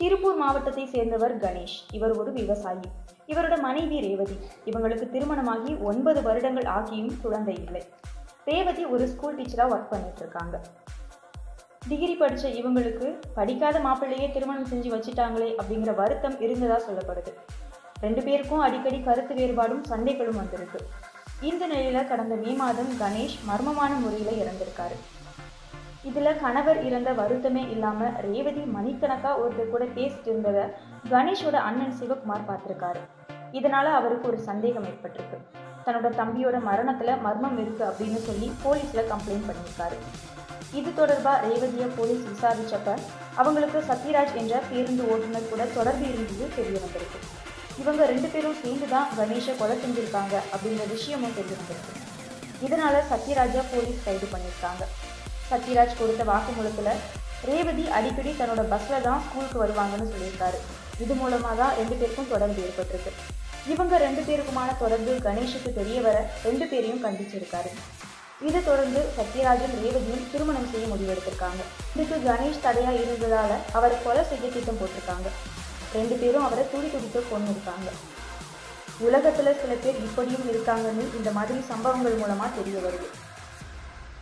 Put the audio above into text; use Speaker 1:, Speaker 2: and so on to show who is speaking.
Speaker 1: திருப்பூர் மாவட்டத்தை சேர்ந்தவர் கணேஷ். இவர் ஒரு விவசாயி. இவரோட மனைவி ரேவதி. இவங்களுக்கு திருமணமாகி ஒன்பது வருடங்கள் ஆகியும் குழந்தை இல்லை. ரேவதி ஒரு ஸ்கூல் டீச்சரா ஒர்க் பண்ணிட்டு இருக்காங்க. டிகிரி படிச்ச இவங்களுக்கு படிக்காத மாப்பிள்ளையே திருமணம் செஞ்சு வச்சுட்டாங்களே அப்படிங்கிற வருத்தம் இருந்ததா சொல்லப்படுது. ரெண்டு பேருக்கும் அடிக்கடி கருத்து வேறுபாடும் சண்டைகளும் வந்திருக்கு. இந்த நிலையில கடந்த மே மாதம் கணேஷ் மர்மமான முறையில இறந்திருக்காரு. இதுல கணவர் இறந்த வருத்தமே இல்லாம ரேவதி மணிக்கணக்கா ஒருத்தர் கூட பேசிட்டு இருந்ததை கணேஷோட அண்ணன் சிவகுமார் பார்த்திருக்காரு. இதனால அவருக்கு ஒரு சந்தேகம் ஏற்பட்டிருக்கு. தன்னோட தம்பியோட மரணத்துல மர்மம் இருக்கு அப்படின்னு சொல்லி போலீஸ்ல கம்ப்ளைண்ட் பண்ணியிருக்காரு. இது தொடர்பா ரேவதிய போலீஸ் விசாரிச்சப்ப அவங்களுக்கு சத்யராஜ் என்ற பேருந்து ஓட்டுநர் கூட தொடர்பு இருந்தது தெரிய வந்திருக்கு. இவங்க ரெண்டு பேரும் சேர்ந்து தான் கணேஷை கொலை செஞ்சிருக்காங்க அப்படிங்கிற விஷயமும் தெரிய வந்திருக்கு. இதனால சத்யராஜா போலீஸ் கைது பண்ணியிருக்காங்க. சத்யராஜ் கொடுத்த வாக்குமூலத்தில் ரேவதி அடிக்கடி தன்னோட பஸ்ஸில் தான் ஸ்கூலுக்கு வருவாங்கன்னு சொல்லியிருக்காரு. இது மூலமாக தான் ரெண்டு பேருக்கும் தொடர்பு ஏற்பட்டிருக்கு. இவங்க ரெண்டு பேருக்குமான தொடர்பு கணேஷுக்கு தெரிய வர ரெண்டு பேரையும் கண்டிச்சிருக்காரு. இதை தொடர்ந்து சத்யராஜும் ரேவதியும் திருமணம் செய்ய முடிவெடுத்திருக்காங்க இதுக்கு கணேஷ் தடையா இருந்ததால அவரை கொலை செய்ய திட்டம் போட்டிருக்காங்க. ரெண்டு பேரும் அவரை துடி துடிக்க கொண்டு இருக்காங்க உலகத்துல சில பேர் இப்படியும் இருக்காங்கன்னு இந்த மாதிரி சம்பவங்கள் மூலமா தெரிய வருது.